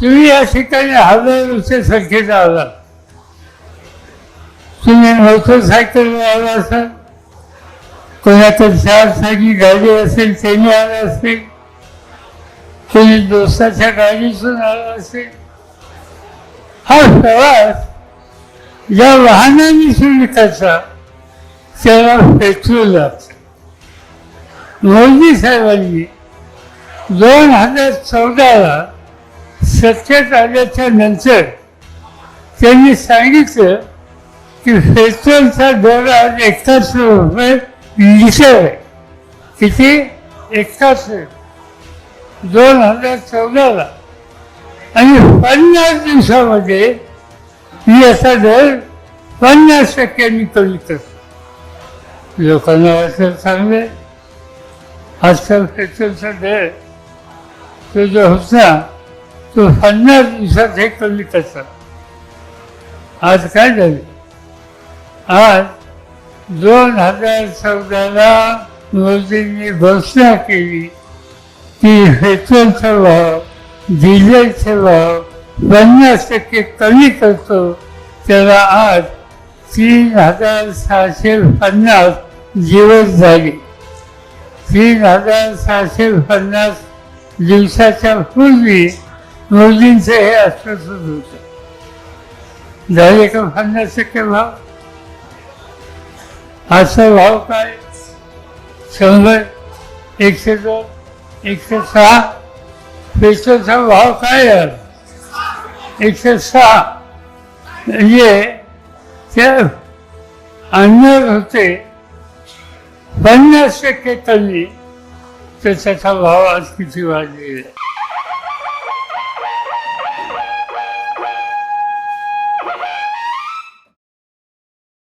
तुम्ही या ठिकाणी हजार वर्ष संख्येचा आला. तुम्ही मोटरसायकलवर आला असाल. कोणाकडे चार चाकी गाडी असेल त्याने आला असेल. कोणी दोस्ताच्या गाडीतून आला असेल. हा प्रवास ज्या वाहनाने सुरू करता त्याला पेट्रोल लागतं मोदी साहेबांनी दोन हजार चौदाला सत्तेत आल्याच्यानंतर त्यांनी सांगितलं की पेट्रोलचा दर आज एकाच रुपये लिटर आहे. किती? एकाच दोन हजार चौदाला. आणि पन्नास दिवसामध्ये याचा दर पन्नास टक्क्यांनी कमी करतो लोकांना वाटलं चांगलं आजकाल पेट्रोलचा दर तो जो होता तो पन्नास दिवसात हे कमी करतात. आज काय झालं? आज दोन हजार चौदाला मोदींनी घोषणा केली की पेट्रोलचा भाव डिझेलचे भाव पन्नास टक्के कमी करतो. त्याला आज तीन हजार सहाशे पन्नास दिवस झाले. तीन हजार सहाशे पन्नास दिवसाच्या पूर्वी मोदींचं हे आश्वासन होतं. झाले का पन्नास टक्के भाव? आजचा भाव काय? शंभर एकशे दोन एकशे सहा? पेट्रोलचा भाव काय आहे एकशे सहा. म्हणजे त्या अन्न होते. पन्नास टक्के कमी तर त्याचा भाव आज किती वाढलेला आहे?